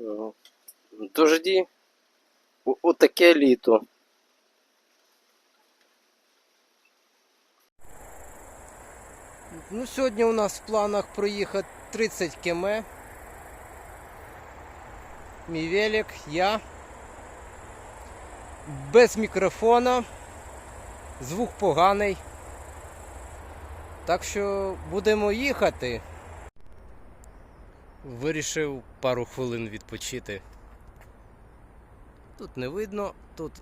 Е, Дожді. Отаке літо. Ну, сьогодні у нас в планах проїхати 30 км. Мій велик, я. Без мікрофона. Звук поганий. Так що будемо їхати. Вирішив пару хвилин відпочити. Тут не видно, тут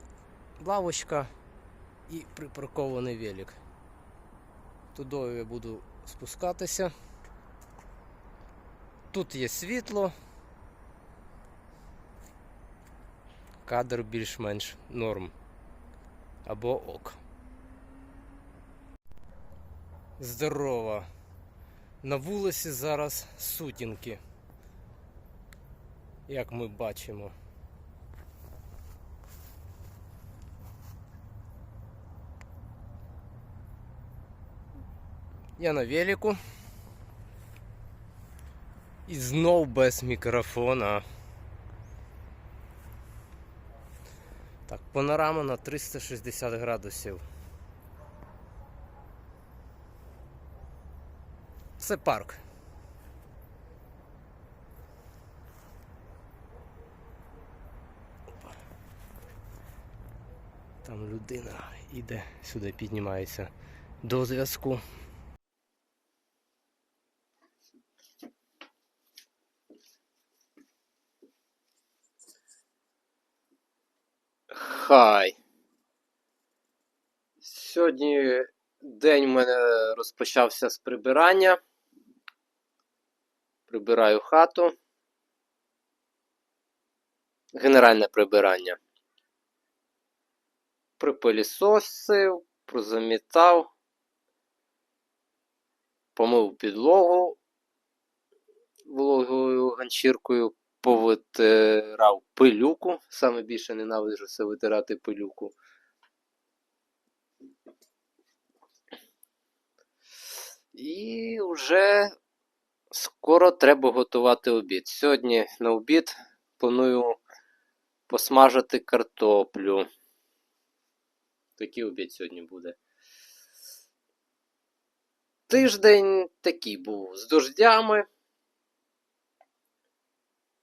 лавочка і припаркований велик. Туди я буду спускатися. Тут є світло. Кадр більш-менш норм. Або ок. Здорово. На вулиці зараз сутінки. Як ми бачимо. Я на велику. І знов без мікрофона. Так, панорама на 360 градусів. Це парк. Там людина іде, сюди піднімається до зв'язку. Хай. Сьогодні день у мене розпочався з прибирання. Прибираю хату. Генеральне прибирання. Припилісосив, прозамітав, помив підлогу вологою ганчіркою, повитирав пилюку. Саме більше ненавиджу це витирати пилюку. І вже скоро треба готувати обід. Сьогодні на обід планую посмажити картоплю. Такий обід сьогодні буде. Тиждень такий був з дождями.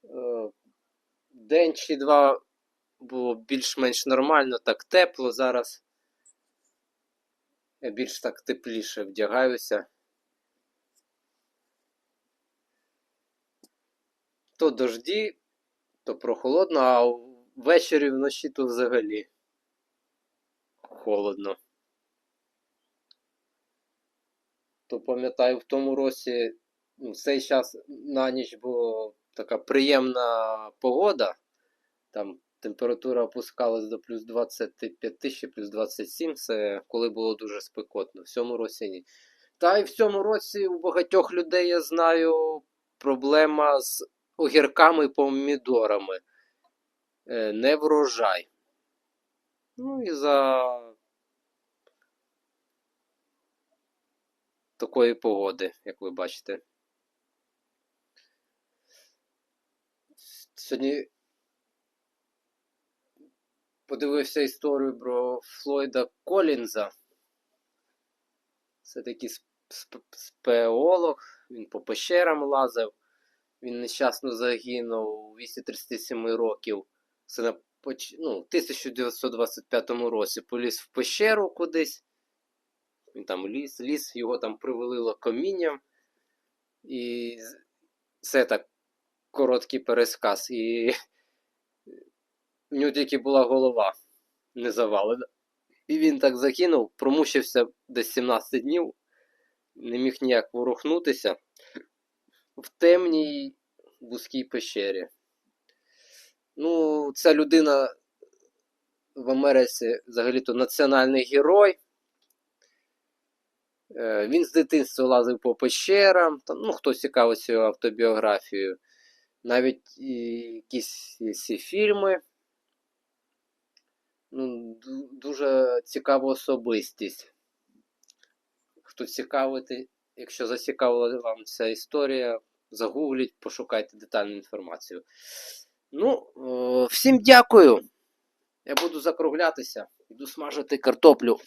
Е, День чи два було більш-менш нормально, так тепло зараз. Я більш так тепліше вдягаюся. То дожді, то прохолодно, а ввечері вночі то взагалі холодно. То пам'ятаю, в тому році ну, цей час на ніч була така приємна погода. Там температура опускалась до плюс 25 чи плюс 27, це коли було дуже спекотно. В цьому році ні. Та й в цьому році у багатьох людей я знаю проблема з огірками і помідорами. Е, Не врожай. Ну і за такої погоди, як ви бачите. Сьогодні подивився історію про Флойда Колінза. Це такий сп- сп- спеолог, він по пещерам лазив. Він нещасно загинув у віці 37 років. Це на ну, 1925 році поліз в пещеру кудись. Він там ліз, ліз, його там привалило камінням. І це так короткий пересказ. І в нього тільки була голова не завалена. І він так закинув, промучився десь 17 днів, не міг ніяк ворухнутися в темній вузькій пещері. Ну, ця людина в Америці взагалі-то національний герой. Е, Він з дитинства лазив по пещерам, там, ну, хто цікавиться його автобіографією. Навіть якісь ці фільми. Ну, дуже цікава особистість. Хто цікавити, якщо зацікавила вам ця історія, загугліть, пошукайте детальну інформацію. Ну, е, всім дякую. Я буду закруглятися, іду смажити картоплю.